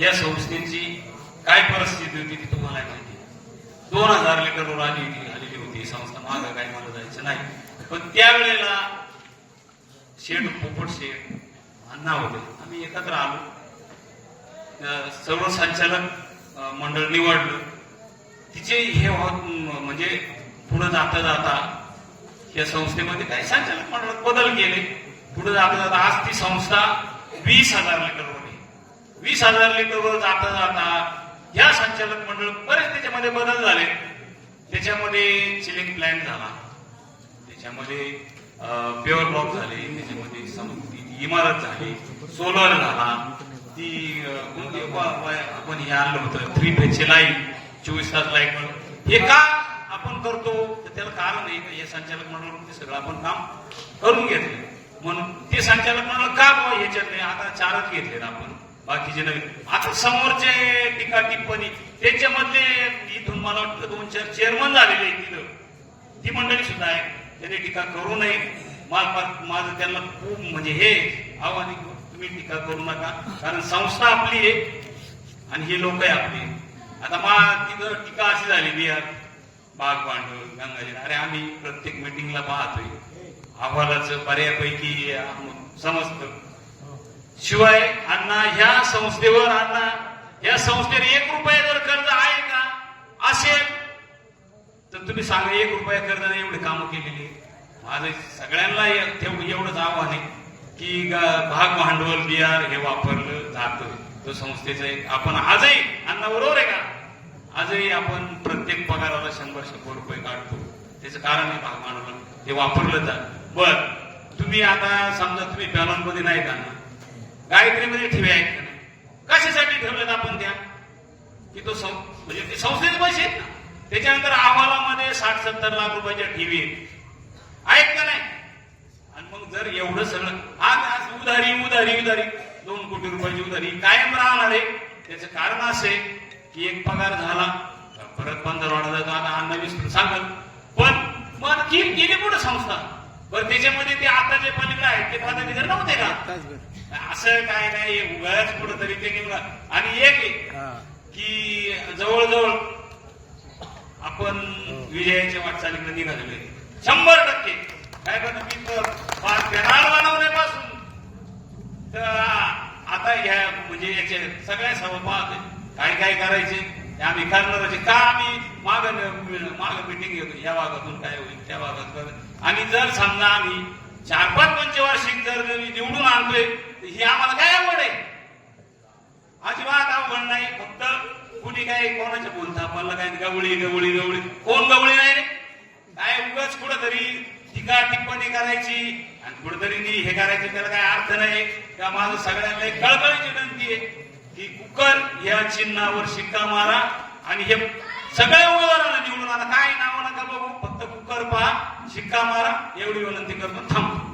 या संस्थेची काय परिस्थिती होती ती तुम्हाला माहिती दोन हजार लिटरवर आली होती आलेली होती. संस्था मागं काय मला जायचं नाही. पण त्यावेळेला शेड पोपट शेड अण्णा होते. आम्ही एकत्र आलो. अं, सर्व संचालक मंडळ निवडलं. तिचे हे होत म्हणजे पुढे जाता जाता या संस्थेमध्ये काही संचालक मंडळात बदल केले. पुढे जाता जाता आज ती संस्था वीस हजार लिटरवर वीस हजार लिटरवर जाता जाता या संचालक मंडळ बरेच त्याच्यामध्ये बदल झाले. त्याच्यामध्ये चिलिंग प्लॅन झाला. त्याच्यामध्ये प्युअर ब्लॉक झाले. त्याच्यामध्ये इमारत झाली. सोलर झाला. ती कोणती म्हणजे आपण हे आणलं होतं. थ्री फेजची लाइट चोवीस तास लाइट हे का आपण करतो? तर त्याला कारण आहे का? हे संचालक मंडळ ते सगळं आपण काम करून घेतलं. म्हणून ते संचालक मंडळ का याच्यात ह्याच्यात नाही आता चारच घेतले आपण. बाकीचे नवीन आता समोरचे टीका टिप्पणी त्यांच्यामधले इथून मला वाटतं दोन चार चेअरमन झालेले आहेत तिथं. ती मंडळी सुद्धा आहे त्यांनी टीका करू नये. माझं त्यांना खूप म्हणजे हे आव्हान तुम्ही टीका करू नका. कारण संस्था आपली आहे आणि हे लोक आहे आपले आता मा तिथं टीका अशी झालेली बिहार बाग पांडव गंगाजी अरे आम्ही प्रत्येक मिटिंगला पाहतोय. अहवालाचं बऱ्यापैकी समजतं. शिवाय अण्णा ह्या संस्थेवर अण्णा या संस्थेवर एक रुपया जर कर्ज आहे का? असेल तर तुम्ही सांगा एक रुपया कर्जाने एवढी कामं केलेली माझं सगळ्यांना एवढंच आव्हान आहे की भाग भांडवल बिहार हे वापरलं जातं. तो संस्थेचं एक आपण आजही अण्णा बरोबर आहे का? आजही आपण प्रत्येक पगाराला शंभर शंभर रुपये काढतो. त्याचं कारण आहे भाग भांडवल. ते वापरलं जात. बर तुम्ही आता समजा तुम्ही बॅलॉनमध्ये नाही का गायत्रीमध्ये ठेवे आहेत का नाही? कशासाठी ठेवलेत आपण त्या? की तो सं- म्हणजे ते संस्थेचे पैसे आहेत ना? त्याच्यानंतर अहवालामध्ये साठ सत्तर लाख रुपयाच्या ठेवी आहेत. का नाही? आणि मग जर एवढं सगळं आज आज उधारी उधारी उधारी. दोन कोटी रुपयाची उधारी. कायम राहणार आहे. त्याचं कारण असं आहे की एक पगार झाला परत पंधरा वाढा जातो आता अन्न वीस सांगत. पण मग की गेली कुठं संस्था? बरं त्याच्यामध्ये ते आता जे पलीकडे आहेत ते पदाधिकारी नव्हते का? असं काय नाही उगाच कुठंतरी ते निघणार आणि एक की जवळजवळ आपण विजयाच्या वाटचालीकडे निघालेलो आहे. शंभर टक्के. काय करतो मी? तर फार पेनाल बनवण्यापासून तर आता ह्या म्हणजे याचे सगळ्या सभा पाहते काय काय करायचे? आम्ही करणारच आहे. का आम्ही माग माग मिटिंग घेतो? या भागातून काय होईल? त्या भागात. आणि जर समजा आम्ही चार पाच पंचवार्षिक जर निवडून आणतोय तर ही आम्हाला काय आवड आहे? अजिबात आवड नाही. फक्त कुणी काय कोणाच्या बोलता मला काय गवळी गवळी गवळी. कोण गवळी नाही रे? काय उगाच कुठंतरी टीका टिप्पणी करायची आणि कुठंतरी नी हे करायची त्याला काय अर्थ नाही. का माझं सगळ्यांना एक कळकळीची विनंती आहे की कुकर या चिन्हावर शिक्का मारा आणि हे सगळ्या उमेदवारांना निवडून आला काय नाव नका बघू. फक्त कुकर पहा शिक्का मारा एवढी विनंती करतो. थांबतो